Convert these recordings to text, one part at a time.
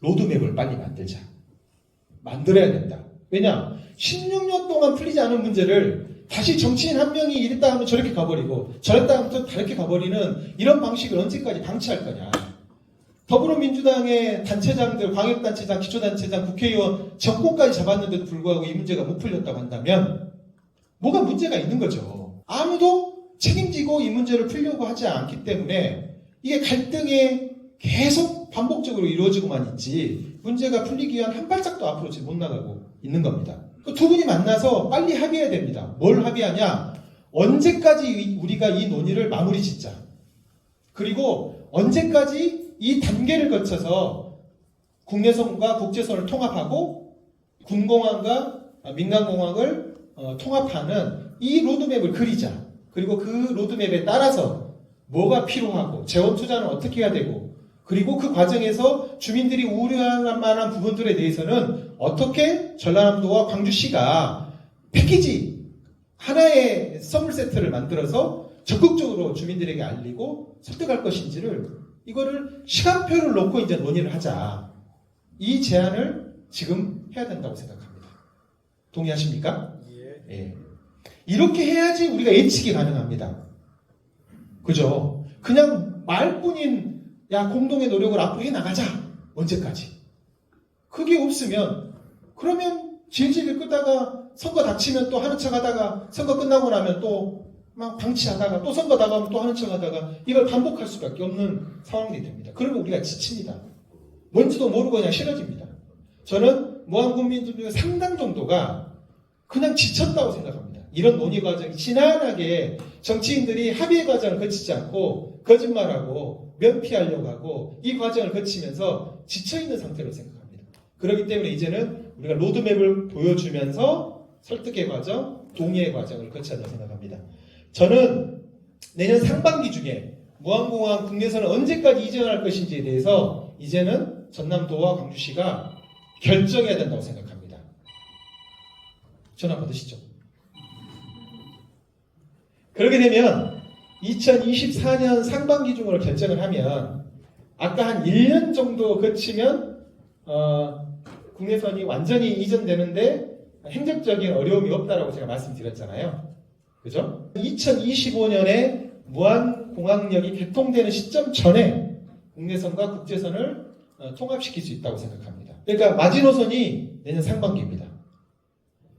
로드맵을 빨리 만들자. 만들어야 된다. 왜냐? 16년 동안 풀리지 않은 문제를 다시 정치인 한 명이 이랬다 하면 저렇게 가버리고 저랬다 하면 또 다르게 가버리는 이런 방식을 언제까지 방치할 거냐. 더불어민주당의 단체장들, 광역단체장, 기초단체장, 국회의원 정권까지 잡았는데도 불구하고 이 문제가 못 풀렸다고 한다면 뭐가 문제가 있는 거죠. 아무도 책임지고 이 문제를 풀려고 하지 않기 때문에 이게 갈등이 계속 반복적으로 이루어지고만 있지 문제가 풀리기 위한 한 발짝도 앞으로 지금 못 나가고 있는 겁니다. 그 두 분이 만나서 빨리 합의해야 됩니다. 뭘 합의하냐? 언제까지 이- 우리가 이 논의를 마무리 짓자. 그리고 언제까지 이 단계를 거쳐서 국내선과 국제선을 통합하고 군공항과 민간공항을 어, 통합하는 이 로드맵을 그리자. 그리고 그 로드맵에 따라서 뭐가 필요하고 재원 투자는 어떻게 해야 되고 그리고 그 과정에서 주민들이 우려할 만한 부분들에 대해서는 어떻게 전라남도와 광주시가 패키지 하나의 선물 세트를 만들어서 적극적으로 주민들에게 알리고 설득할 것인지를 이거를 시간표를 놓고 이제 논의를 하자. 이 제안을 지금 해야 된다고 생각합니다. 동의하십니까? 예. 예. 이렇게 해야지 우리가 예측이 가능합니다. 그죠? 그냥 말뿐인 야 공동의 노력을 앞으로 해 나가자 언제까지? 그게 없으면 그러면 질질 끌다가 선거 닥치면 또 하는 척 하다가 선거 끝나고 나면 또 막 방치하다가 또 선거 나가면 또 하는 척 하다가 이걸 반복할 수밖에 없는 상황이 됩니다. 그러면 우리가 지칩니다. 뭔지도 모르고 그냥 싫어집니다. 저는 무한국민들 중에 상당 정도가 그냥 지쳤다고 생각합니다. 이런 논의 과정이 지난하게 정치인들이 합의 과정을 거치지 않고 거짓말하고 면피하려고 하고 이 과정을 거치면서 지쳐있는 상태로 생각합니다. 그렇기 때문에 이제는 우리가 로드맵을 보여주면서 설득의 과정, 동의의 과정을 거쳐야 생각합니다. 저는 내년 상반기 중에 무한공항 국내선을 언제까지 이전할 것인지에 대해서 이제는 전남도와 광주시가 결정해야 된다고 생각합니다. 전화 받으시죠. 그렇게 되면 2024년 상반기 중으로 결정을 하면 아까 한 1년 정도 거치면 어, 국내선이 완전히 이전되는데 행정적인 어려움이 없다라고 제가 말씀드렸잖아요. 그죠? 2025년에 무한공항역이 개통되는 시점 전에 국내선과 국제선을 어, 통합시킬 수 있다고 생각합니다. 그러니까 마지노선이 내년 상반기입니다.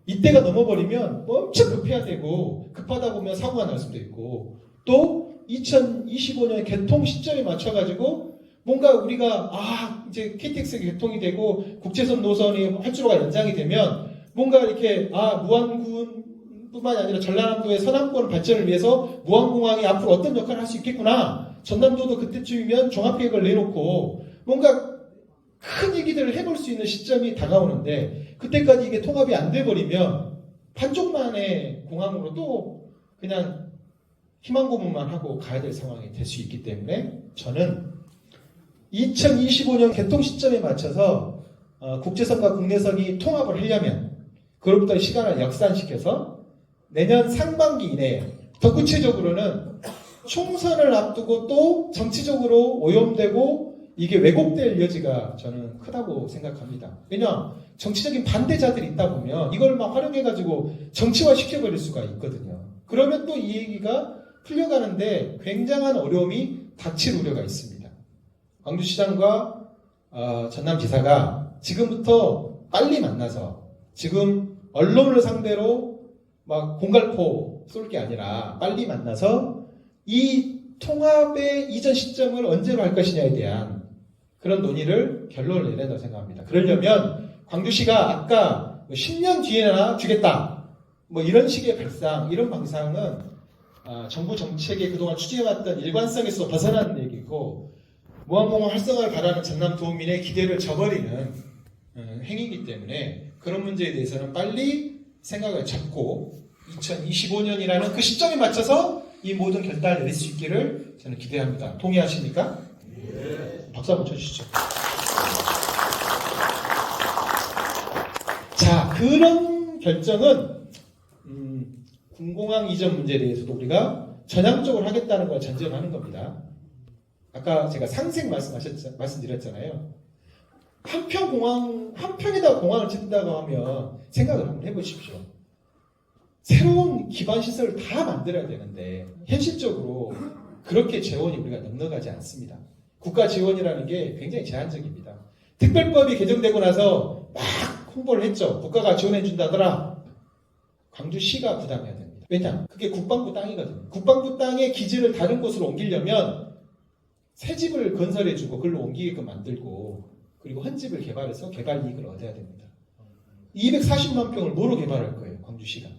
이때가 넘어버리면 뭐 엄청 급해야 되고 급하다 보면 사고가 날 수도 있고 또 2025년 개통 시점에 맞춰가지고 뭔가 우리가 아 이제 KTX가 개통이 되고 국제선 노선이 활주로가 연장이 되면 뭔가 이렇게 아 무안군 뿐만이 아니라 전라남도의 서남권 발전을 위해서 무안공항이 앞으로 어떤 역할을 할 수 있겠구나. 전남도도 그때쯤이면 종합계획을 내놓고 뭔가 큰 얘기들을 해볼 수 있는 시점이 다가오는데 그때까지 이게 통합이 안 돼버리면 반쪽만의 공항으로 또 그냥 희망 고문만 하고 가야 될 상황이 될 수 있기 때문에 저는 2025년 개통 시점에 맞춰서 어, 국제선과 국내선이 통합을 하려면 그로부터 시간을 역산시켜서 내년 상반기 이내에 더 구체적으로는 총선을 앞두고 또 정치적으로 오염되고 이게 왜곡될 여지가 저는 크다고 생각합니다. 왜냐 정치적인 반대자들이 있다 보면 이걸 막 활용해가지고 정치화 시켜버릴 수가 있거든요. 그러면 또 이 얘기가 풀려가는데 굉장한 어려움이 닥칠 우려가 있습니다. 광주시장과 어, 전남지사가 지금부터 빨리 만나서 지금 언론을 상대로 막 공갈포 쏠 게 아니라 빨리 만나서 이 통합의 이전 시점을 언제로 할 것이냐에 대한 그런 논의를 결론을 내야 된다고 생각합니다. 그러려면 광주시가 아까 뭐 10년 뒤에나 주겠다 뭐 이런 식의 발상 이런 방상은 아, 정부 정책에 그동안 추진해왔던 일관성에서 벗어나는 얘기고 무한공항 활성화를 바라는 전남 도민의 기대를 저버리는 어, 행위이기 때문에 그런 문제에 대해서는 빨리 생각을 잡고 2025년이라는 그 시점에 맞춰서 이 모든 결단을 내릴 수 있기를 저는 기대합니다. 동의하십니까? 박수 한번 쳐주시죠. 자, 그런 결정은 음, 군공항 이전 문제에 대해서도 우리가 전향적으로 하겠다는 걸 전제로 하는 겁니다. 아까 제가 상생 말씀하셨, 말씀드렸잖아요. 한평 공항 한평에다 공항을 짓는다고 하면 생각을 한번 해보십시오. 새로운 기반 시설을 다 만들어야 되는데 현실적으로 그렇게 재원이 우리가 넉넉하지 않습니다. 국가 지원이라는 게 굉장히 제한적입니다. 특별법이 개정되고 나서 막 홍보를 했죠. 국가가 지원해 준다더라. 광주시가 부담해야 됩니다. 왜냐? 그게 국방부 땅이거든요. 국방부 땅의 기지를 다른 곳으로 옮기려면 새 집을 건설해주고 그걸로 옮기게끔 만들고 그리고 헌집을 개발해서 개발 이익을 얻어야 됩니다. 240만 평을 뭐로 개발할 거예요? 광주시가.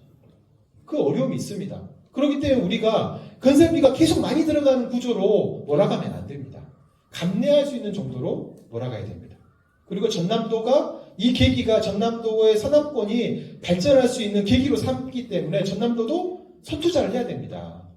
그 어려움이 있습니다. 그렇기 때문에 우리가 건설비가 계속 많이 들어가는 구조로 몰아가면 안 됩니다. 감내할 수 있는 정도로 몰아가야 됩니다. 그리고 전남도가 이 계기가 전남도의 서남권이 발전할 수 있는 계기로 삼기 때문에 전남도도 선투자를 해야 됩니다.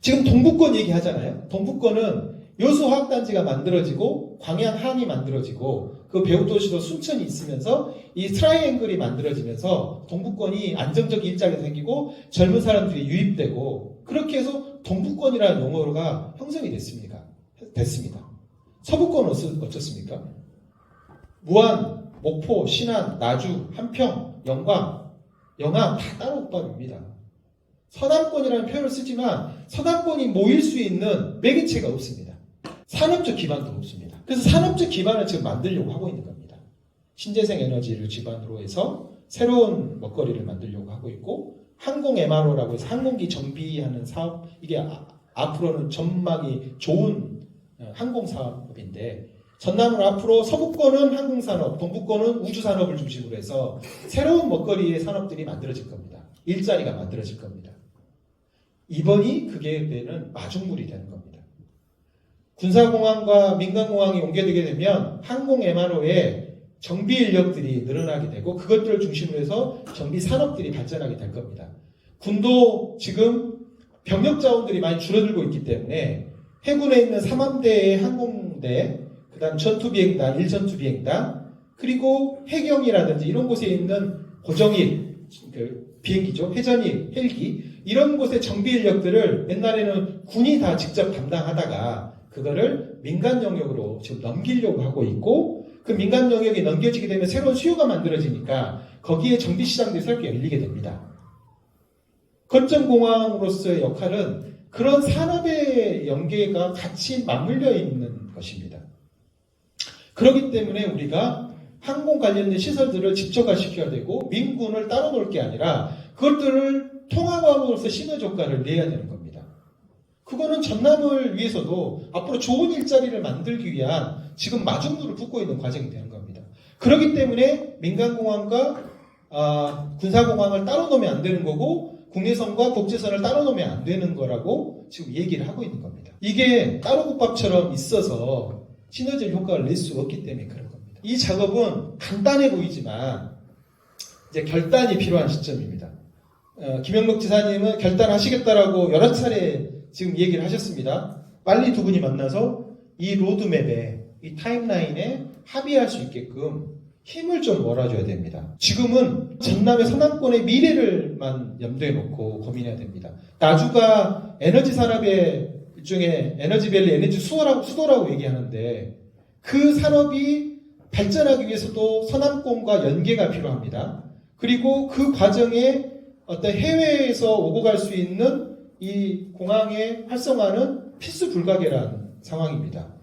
지금 동북권 얘기하잖아요. 동북권은 여수화학단지가 만들어지고 광양항이 만들어지고 그 배후도시도 순천이 있으면서 이 트라이앵글이 만들어지면서 동북권이 안정적 일자리가 생기고 젊은 사람들이 유입되고 그렇게 해서 동북권이라는 용어가 형성이 됐습니다. 됐습니다. 서북권은 어떻습니까? 무안, 목포, 신안, 나주, 한평, 영광, 영암 다 따로 국밥입니다. 서남권이라는 표현을 쓰지만 서남권이 모일 수 있는 매개체가 없습니다. 산업적 기반도 없습니다. 그래서 산업적 기반을 지금 만들려고 하고 있는 겁니다. 신재생 에너지를 기반으로 해서 새로운 먹거리를 만들려고 하고 있고 항공 MRO라고 해서 항공기 정비하는 사업 이게 아- 앞으로는 전망이 좋은 어, 항공 사업인데 전남은 앞으로 서북권은 항공산업, 동북권은 우주산업을 중심으로 해서 새로운 먹거리의 산업들이 만들어질 겁니다. 일자리가 만들어질 겁니다. 이번이 그게 되는 마중물이 되는 겁니다. 군사공항과 민간공항이 옮겨지게 되면 항공 MRO에 정비 인력들이 늘어나게 되고 그것들을 중심으로 해서 정비 산업들이 발전하게 될 겁니다. 군도 지금 병력 자원들이 많이 줄어들고 있기 때문에 해군에 있는 3함대의 항공대, 그 다음 전투비행단, 1전투비행단, 그리고 해경이라든지 이런 곳에 있는 고정일, 그 비행기죠. 회전일, 헬기, 이런 곳의 정비 인력들을 옛날에는 군이 다 직접 담당하다가 그거를 민간 영역으로 지금 넘기려고 하고 있고 그 민간 영역이 넘겨지게 되면 새로운 수요가 만들어지니까 거기에 정비 시장들이 새롭게 열리게 됩니다. 거점공항으로서의 역할은 그런 산업의 연계가 같이 맞물려 있는 것입니다. 그렇기 때문에 우리가 항공 관련된 시설들을 집적화시켜야 되고 민군을 따로 놓을 게 아니라 그것들을 통합함으로써 시너지 효과를 내야 되는 겁니다. 그거는 전남을 위해서도 앞으로 좋은 일자리를 만들기 위한 지금 마중물을 붓고 있는 과정이 되는 겁니다. 그렇기 때문에 민간공항과 아, 군사공항을 따로 놓으면 안 되는 거고 국내선과 국제선을 따로 놓으면 안 되는 거라고 지금 얘기를 하고 있는 겁니다. 이게 따로 국밥처럼 있어서 시너지 효과를 낼 수 없기 때문에 그런. 이 작업은 간단해 보이지만 이제 결단이 필요한 시점입니다. 어, 김영록 지사님은 결단하시겠다라고 여러 차례 지금 얘기를 하셨습니다. 빨리 두 분이 만나서 이 로드맵에 이 타임라인에 합의할 수 있게끔 힘을 좀 몰아줘야 됩니다. 지금은 전남의 서남권의 미래를만 염두에 놓고 고민해야 됩니다. 나주가 에너지 산업의 일종의 에너지밸리, 에너지 수도라고, 수도라고 얘기하는데 그 산업이 발전하기 위해서도 서남권과 연계가 필요합니다. 그리고 그 과정에 어떤 해외에서 오고 갈 수 있는 이 공항의 활성화는 필수 불가결한 상황입니다.